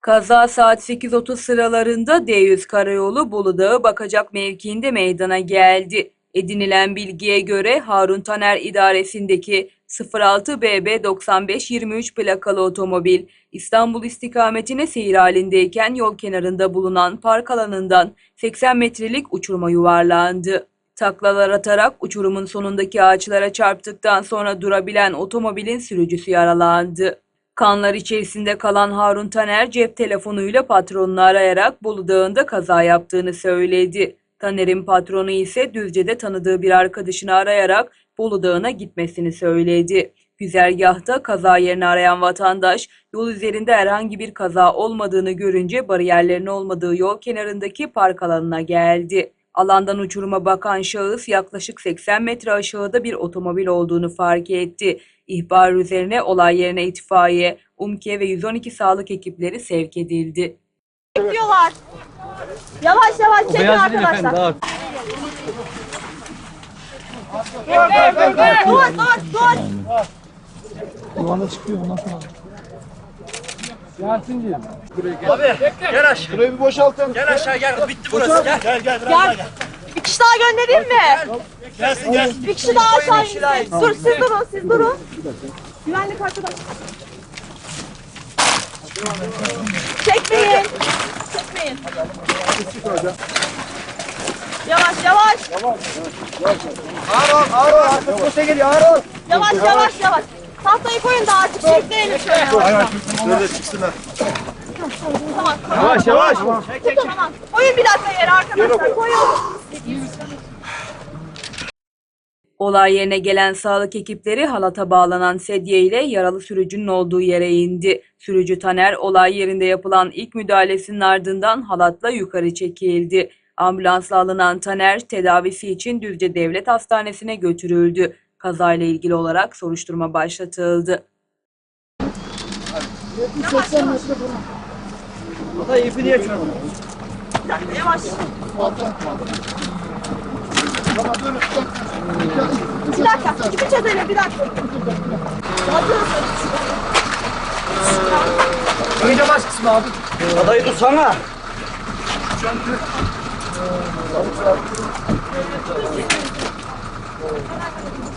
Kaza saat 8.30 sıralarında D100 Karayolu Bolu Dağı Bakacak mevkiinde meydana geldi. Edinilen bilgiye göre Harun Taner idaresindeki 06BB 9523 plakalı otomobil İstanbul istikametine seyir halindeyken yol kenarında bulunan park alanından 80 metrelik uçuruma yuvarlandı. Taklalar atarak uçurumun sonundaki ağaçlara çarptıktan sonra durabilen otomobilin sürücüsü yaralandı. Kanlar içerisinde kalan Harun Taner cep telefonuyla patronunu arayarak Bolu Dağı'nda kaza yaptığını söyledi. Taner'in patronu ise Düzce'de tanıdığı bir arkadaşını arayarak Bolu Dağı'na gitmesini söyledi. Güzergahta kaza yerini arayan vatandaş yol üzerinde herhangi bir kaza olmadığını görünce bariyerlerin olmadığı yol kenarındaki park alanına geldi. Alandan uçuruma bakan şahıs yaklaşık 80 metre aşağıda bir otomobil olduğunu fark etti. İhbar üzerine olay yerine itfaiye, UMKE ve 112 sağlık ekipleri sevk edildi. Bekliyorlar. Yavaş yavaş çekin arkadaşlar. Dur dur dur. yuvana çıkıyor ondan sonra. Yasin diyor. Burayı bir boşaltın. Gel aşağı gel. Bitti burası. Gel. Gel gel biraz daha Gel. gel. Bir kişi daha göndereyim mi? Gelsin gelsin. Bir kişi daha aşağı insin. Dur siz durun siz durun. Güvenlik arkadaş. Çekmeyin. Çekmeyin. Yavaş yavaş. Ağır ol ağır ol. Koşa geliyor ağır ol. Yavaş yavaş yavaş. Tahtayı koyun da artık çekmeyelim şöyle. Şöyle çıksınlar. Tamam. Yavaş yavaş. Tamam. Koyun bir dakika yere arkadaşlar. Koyun. Olay yerine gelen sağlık ekipleri halata bağlanan sedye ile yaralı sürücünün olduğu yere indi. Sürücü Taner olay yerinde yapılan ilk müdahalesinin ardından halatla yukarı çekildi. Ambulansla alınan Taner tedavisi için Düzce Devlet Hastanesi'ne götürüldü. Kazayla ilgili olarak soruşturma başlatıldı. Da ipi niye çözdün? Bir dakika yavaş. Bir dakika. İpi çözelim bir dakika. Önce baş kısmı abi. Adayı tutsana.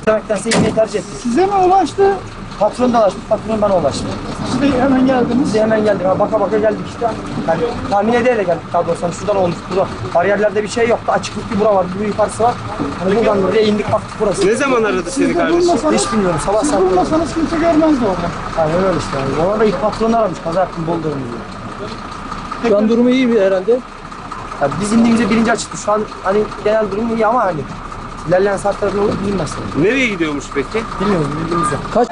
Demekten sevgiyi tercih ettik. Size mi ulaştı? Patron da ulaştı, patron bana ulaştı. Siz de hemen geldiniz. Biz de hemen geldik. Ha, baka baka geldik işte. Yani tahmin de geldik daha doğrusu. Hani şuradan olmuş. Burada bariyerlerde bir şey yoktu. Açıklık bir bura var. Bir yukarısı var. Hani buradan buraya indik baktık burası. Ne zaman aradı seni kardeşim? Hiç bilmiyorum. Sabah siz saatleri. durmasanız kimse görmezdi orada. Yani öyle işte. Yani. Ona da ilk patronu aramış. Yaptım bol diye. Şu an durumu iyi mi herhalde? Ya biz indiğimizde birinci açıktı. Şu an hani genel durum iyi ama hani ilerleyen saatlerde olur bilinmez. Nereye gidiyormuş peki? Bilmiyoruz bildiğimiz yok. Kaç?